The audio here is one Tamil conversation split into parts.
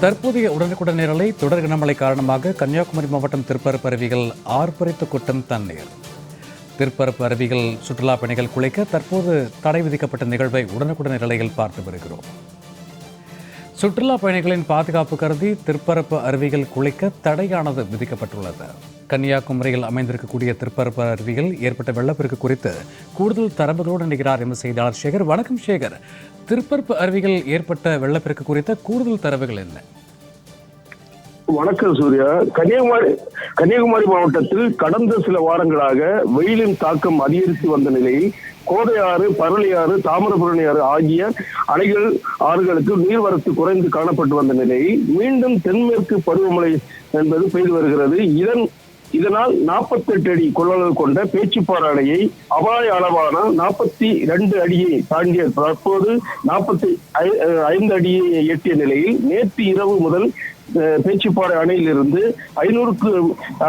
தற்போதைய உடனுக்குடன் நிரலை தொடர் கனமழை காரணமாக கன்னியாகுமரி மாவட்டம் திருப்பரப்பு அருவிகள் ஆர்ப்பரித்து கொட்டும் தண்ணீர் திருப்பரப்பு அருவிகள் சுற்றுலா பயணிகள் குளிக்க தற்போது தடை விதிக்கப்பட்ட நிகழ்வை உடனுக்குடன் நிலையில் பார்த்து வருகிறோம். சுற்றுலா பயணிகளின் பாதுகாப்பு கருதி திருப்பரப்பு அருவிகள் குளிக்க தடையானது விதிக்கப்பட்டுள்ளது. கன்னியாகுமரியில் அமைந்திருக்கக்கூடிய திருப்பரப்பு அருவியில் ஏற்பட்ட வெள்ளப்பெருக்கு குறித்து கூடுதல் தரவுகளோடு நிற்கிறார் எமது செய்தியாளர் சேகர். வணக்கம் சேகர். திருப்பரப்பு அருவிகள் ஏற்பட்ட வெள்ளப்பெருக்கு குறித்த கூடுதல் தரவுகள் என்ன? வணக்கம் சூர்யா. கன்னியாகுமரி கன்னியாகுமரி மாவட்டத்தில் கடந்த சில வாரங்களாக வெயிலின் தாக்கம் அதிகரித்து வந்த நிலையில் கோதையாறு பரளியாறு தாமிரபரணி ஆறு ஆகிய அணைகள் ஆறுகளுக்கு நீர்வரத்து குறைந்து காணப்பட்டு வந்த நிலையில் மீண்டும் தென்மேற்கு பருவமழை என்பது பெய்து வருகிறது. இதன் இதனால் 48 அடி கொள்ளளவு கொண்ட பேச்சுப்பாறை அணையை அபாய அளவான நாற்பத்தி ரெண்டு அடியை தாண்டிய தற்போது நாற்பத்தி ஐந்து அடியை எட்டிய நிலையில் நேற்று இரவு முதல் பேச்சுப்பாறை அணையிலிருந்து ஐநூறுக்கு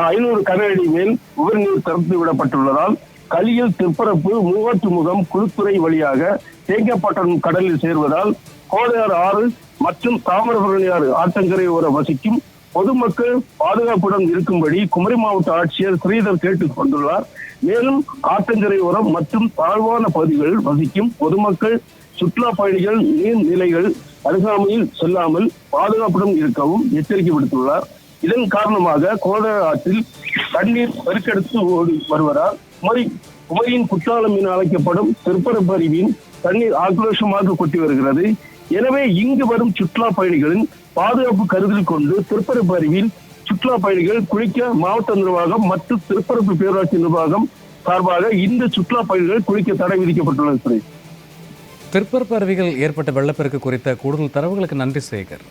ஐநூறு கன அடி மேல் உபரிநீர் திறந்து விடப்பட்டுள்ளதால் கலியில் திருப்பரப்பு மூவாற்று முகம் குழுத்துறை வழியாக தேங்கப்பட்டணம் கடலில் சேர்வதால் கோதையாறு ஆறு மற்றும் தாமிரபரணி ஆறு ஆற்றங்கரை ஓர வசிக்கும் பொதுமக்கள் பாதுகாப்புடன் இருக்கும்படி குமரி மாவட்ட ஆட்சியர் ஸ்ரீதர் கேட்டுக் கொண்டுள்ளார். மேலும் ஆற்றங்கரை மற்றும் தாழ்வான பகுதிகளில் வசிக்கும் பொதுமக்கள் சுற்றுலா பயணிகள் நீர்நிலைகள் அருகாமையில் செல்லாமல் பாதுகாப்புடன் இருக்கவும் எச்சரிக்கை விடுத்துள்ளார். இதன் காரணமாக கோடர ஆற்றில் தண்ணீர் பெருக்கெடுத்து ஓடி வருவதால் குமரி குமரியின் குற்றாலம் என அழைக்கப்படும் திருப்பரப்பு அருவியின் தண்ணீர் ஆக்ரோஷமாக கொட்டி வருகிறது. எனவே இங்கு வரும் சுற்றுலா பயணிகளின் பாதுகாப்பு கருத்தில் கொண்டு திருப்பரப்பு அருவியில் சுற்றுலா பயணிகள் குளிக்க மாவட்ட நிர்வாகம் மற்றும் திருப்பரப்பு பேரூராட்சி நிர்வாகம் சார்பாக இந்த சுற்றுலா பயணிகள் குளிக்க தடை விதிக்கப்பட்டுள்ளது திருப்பரப்பு அருவிகள் ஏற்பட்ட வெள்ளப்பெருக்கு குறித்த கூடுதல் தரவுகளுக்கு நன்றி சேகர்.